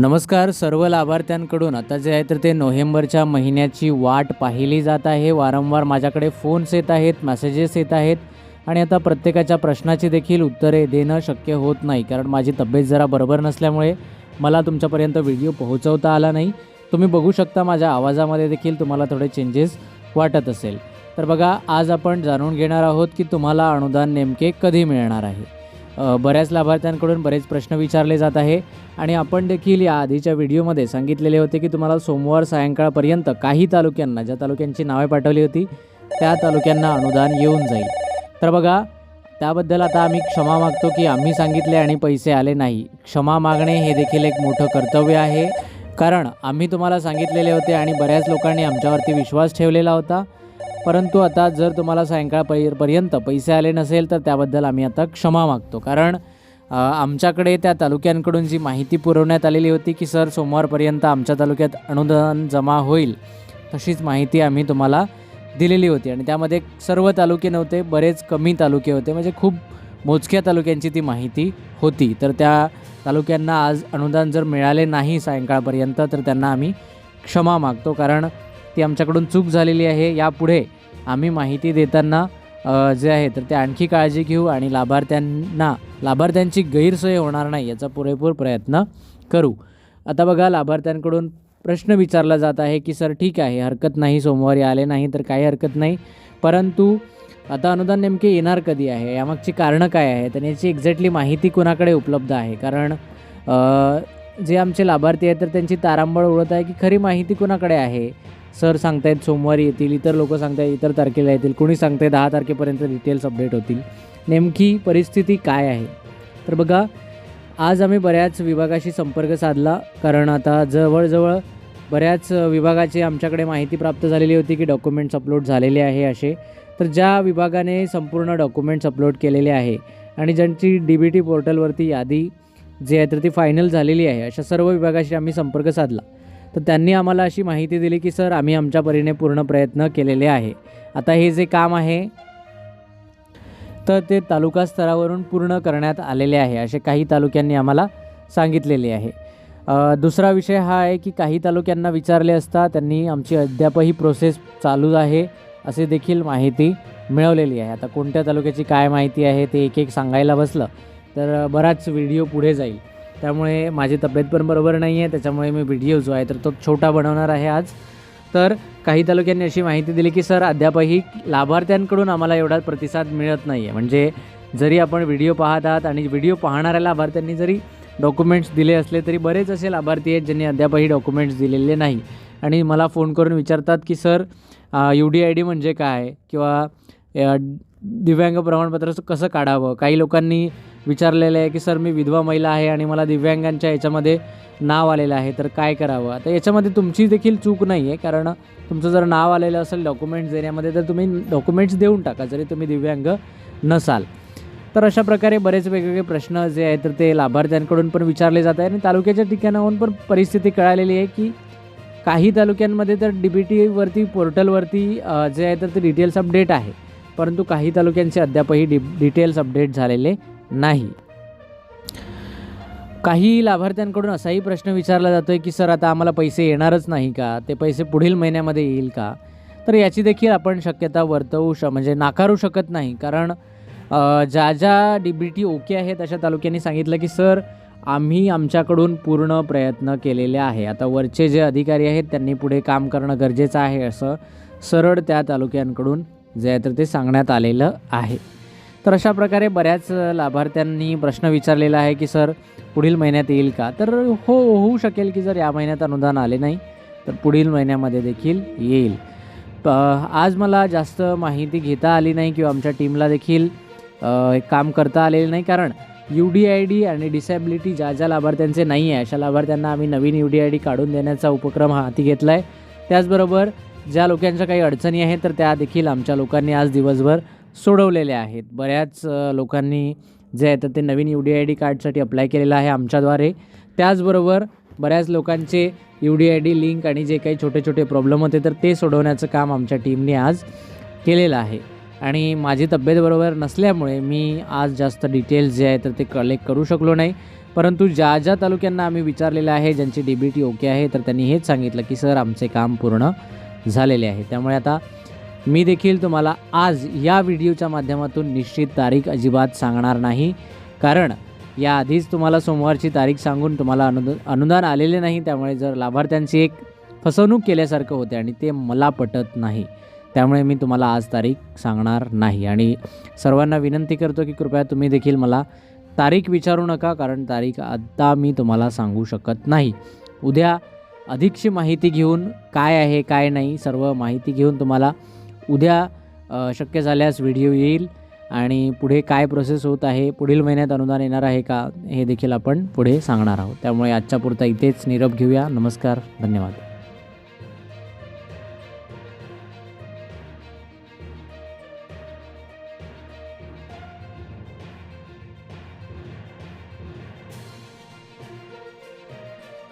नमस्कार सर्व लाभार्थ्यांकडून. आता जे आहे तर ते नोव्हेंबरच्या महिन्याची वाट पाहिली जात आहे. वारंवार माझ्याकडे फोन्स येत आहेत मेसेजेस येत आहेत आणि आता प्रत्येकाच्या प्रश्नाची देखील उत्तरे देणं शक्य होत नाही. कारण माझी तब्येत जरा बरोबर नसल्यामुळे मला तुमच्यापर्यंत व्हिडिओ पोहोचवता आला नाही. तुम्ही बघू शकता माझ्या आवाजामध्ये देखील तुम्हाला थोडे चेंजेस वाटत असेल. तर बघा आज आपण जाणून घेणार आहोत की तुम्हाला अनुदान नेमके कधी मिळणार आहे? बऱ्याच लाभार्थ्यांकडून बरेच प्रश्न विचारले जात आहे. आणि आपण देखील या आधीच्या व्हिडिओमध्ये सांगितलेले होते की तुम्हाला सोमवार सायंकाळपर्यंत काही तालुक्यांना ज्या तालुक्यांची नावे पाठवली होती त्या तालुक्यांना अनुदान येऊन जाईल. तर बघा त्याबद्दल आता आम्ही क्षमा मागतो की आम्ही सांगितले आणि पैसे आले नाही. क्षमा मागणे हे देखील एक मोठं कर्तव्य आहे. कारण आम्ही तुम्हाला सांगितलेले होते आणि बऱ्याच लोकांनी आमच्यावरती विश्वास ठेवलेला होता. परंतु आता जर तुम्हाला सायंकाळ पैसे आले नसेल तर त्याबद्दल आम्ही आता क्षमा मागतो. कारण आमच्याकडे त्या तालुक्यांकडून जी माहिती पुरवण्यात आलेली होती की सर सोमवारपर्यंत आमच्या तालुक्यात अनुदान जमा होईल तशीच माहिती आम्ही तुम्हाला दिलेली होती. आणि त्यामध्ये सर्व तालुके नव्हते बरेच कमी तालुके होते. म्हणजे खूप मोजक्या तालुक्यांची ती माहिती होती. तर त्या तालुक्यांना आज अनुदान जर मिळाले नाही सायंकाळपर्यंत तर त्यांना आम्ही क्षमा मागतो. कारण ती आमच्याकडून चूक झालेली आहे. यापुढे आम्ही माहिती देताना जे आहे तर ते आणखी काळजी घेऊ आणि लाभार्थ्यांना लाभार्थ्यांची गैरसोय होणार नाही याचा पुरेपूर प्रयत्न करू. आता बघा लाभार्थ्यांकडून प्रश्न विचारला जात आहे की सर ठीक आहे हरकत नाही सोमवारी आले नाही तर काही हरकत नाही. परंतु आता अनुदान नेमके येणार कधी आहे? यामागची कारणं काय आहेत? आणि याची एक्झॅक्टली माहिती कुणाकडे उपलब्ध आहे? कारण जे आमचे लाभार्थी आहेत तर त्यांची तारांबळ उडत आहे की खरी माहिती कुणाकडे आहे? सर सांगतायत सोमवारी येतील इतर लोक सांगतायत इतर तारखेला येतील. कोणी सांगताय दहा तारखेपर्यंत डिटेल्स अपडेट होतील. नेमकी परिस्थिती काय आहे? तर बघा आज आम्ही बऱ्याच विभागाशी संपर्क साधला कारण आता जवळजवळ बऱ्याच विभागाची आमच्याकडे माहिती प्राप्त झालेली होती की डॉक्युमेंट्स अपलोड झालेले आहे असे. तर ज्या विभागाने संपूर्ण डॉक्युमेंट्स अपलोड केलेले आहे आणि ज्यांची डी बी टी पोर्टलवरती यादी जी आहे तर ती फायनल झालेली आहे. अशा सर्व विभागाशी आम्ही संपर्क साधला. तर त्यांनी आम्हाला अशी माहिती दिली की सर आम्ही आमच्या परीने पूर्ण प्रयत्न केलेले आहे. आता हे जे काम आहे तर ते तालुका स्तरावरून पूर्ण करण्यात आलेले आहे. असे काही तालुक्यांनी आम्हाला सांगितलेले आहे. दुसरा विषय हा आहे की काही तालुक्यांना विचारले असता त्यांनी आमची अद्यापही प्रोसेस चालू आहे असे देखील माहिती मिळवलेली आहे. आता कोणत्या तालुक्याची काय माहिती आहे ते एक एक सांगायला बसलं तर बराच व्हिडिओ पुढे जाईल. त्यामुळे माझी तब्येत पण बरोबर नाही आहे त्याच्यामुळे मी व्हिडिओ जो आहे तर तो छोटा बनवणार आहे आज. तर काही तालुक्यांनी अशी माहिती दिली की सर अद्यापही लाभार्थ्यांकडून आम्हाला एवढा प्रतिसाद मिळत नाही आहे म्हणजे जरी आपण व्हिडिओ पाहत आहात आणि व्हिडिओ पाहणाऱ्या लाभार्थ्यांनी जरी डॉक्युमेंट्स दिले असले तरी बरेच असे लाभार्थी आहेत ज्यांनी अद्यापही डॉक्युमेंट्स दिलेले नाही. आणि मला फोन करून विचारतात की sir U D I D म्हणजे काय? किंवा दिव्यांग प्रमाणपत्र कसं काढावं? काही लोकांनी विचारलेलं आहे की सर मी विधवा महिला आहे आणि मला दिव्यांगांच्या याच्यामध्ये नाव आलेलं आहे तर काय करावं? आता याच्यामध्ये तुमची देखील चूक नाही आहे कारण तुमचं जर नाव आलेलं असेल डॉक्युमेंट्स देण्यामध्ये तर तुम्ही डॉक्युमेंट्स देऊन टाका जरी तुम्ही दिव्यांग नसाल. तर अशा प्रकारे बरेच वेगवेगळे प्रश्न जे आहेत तर ते लाभार्थ्यांकडून पण विचारले जात आहे आणि तालुक्याच्या ठिकाणाहून पण परिस्थिती कळालेली आहे की काही तालुक्यांमध्ये तर डी बी टीवरती पोर्टलवरती जे आहे तर ते डिटेल्स अपडेट आहे. परंतु काही तालुक्यांचे अद्यापही डि डिटेल्स अपडेट झालेले नाही. काही लाभार्थ्यांकडून असाही प्रश्न विचारला जातो आहे की सर आता आम्हाला पैसे येणारच नाही का? ते पैसे पुढील महिन्यामध्ये येईल का? तर याची देखील आपण शक्यता वर्तवू श म्हणजे नाकारू शकत नाही. कारण ज्या ज्या डी बी टी ओके आहेत अशा तालुक्यांनी सांगितलं की सर आम्ही आमच्याकडून पूर्ण प्रयत्न केलेले आहे. आता वरचे जे अधिकारी आहेत त्यांनी पुढे काम करणं गरजेचं आहे असं सरळ त्या तालुक्यांकडून जे आहे तर ते सांगण्यात आलेलं आहे. तर अशा प्रकारे बऱ्याच लाभार्थ्यांनी प्रश्न विचारलेला आहे की सर पुढील महिन्यात येईल का? तर हो होऊ शकेल की जर या महिन्यात अनुदान आले नाही तर पुढील महिन्यामध्ये देखील येईल. आज मला जास्त माहिती घेता आली नाही किंवा आमच्या टीमला देखील काम करता आलेलं नाही कारण यू डी आय डी आणि डिसॅबिलिटी ज्या ज्या लाभार्थ्यांचे नाही आहे अशा लाभार्थ्यांना आम्ही नवीन यू डी आय डी काढून देण्याचा उपक्रम हा हाती घेतला आहे त्याचबरोबर ज्या लोकांच्या काही अडचणी आहेत तर त्या देखील आमच्या लोकांनी आज दिवसभर सोडवलेल्या आहेत. बऱ्याच लोकांनी जे आहे तर ते नवीन यू डी आय डी कार्डसाठी अप्लाय केलेलं आहे आमच्याद्वारे. त्याचबरोबर बऱ्याच लोकांचे U D I D link आणि जे काही छोटे छोटे प्रॉब्लेम होते तर ते सोडवण्याचं काम आमच्या टीमने आज केलेलं आहे. आणि माझी तब्येत बरोबर नसल्यामुळे मी आज जास्त डिटेल्स जे आहे तर ते कलेक्ट करू शकलो नाही. परंतु ज्या ज्या तालुक्यांना आम्ही विचारलेलं आहे ज्यांची डी बी टी ओके आहे तर त्यांनी हेच सांगितलं की सर आमचे काम पूर्ण झालेले आहे. त्यामुळे आता मी देखील तुम्हाला आज या व्हिडिओच्या माध्यमातून निश्चित तारीख अजिबात सांगणार नाही. कारण याआधीच तुम्हाला सोमवारची तारीख सांगून तुम्हाला अनुद अनुदान आलेले नाही त्यामुळे जर लाभार्थ्यांची एक फसवणूक केल्यासारखं होते आणि ते मला पटत नाही त्यामुळे मी तुम्हाला आज तारीख सांगणार नाही. आणि सर्वांना विनंती करतो की कृपया तुम्ही देखील मला तारीख विचारू नका कारण तारीख आत्ता मी तुम्हाला सांगू शकत नाही. उद्या अधिकची माहिती घेऊन काय आहे काय नाही सर्व माहिती घेऊन तुम्हाला उद्या शक्य झाल्यास व्हिडिओ येईल आणि पुढे काय प्रोसेस होत आहे पुढील महिन्यात अनुदान येणार आहे का हे देखील आपण पुढे सांगणार आहोत. त्यामुळे आजच्या पुरता इथेच निरोप घेऊया. नमस्कार धन्यवाद.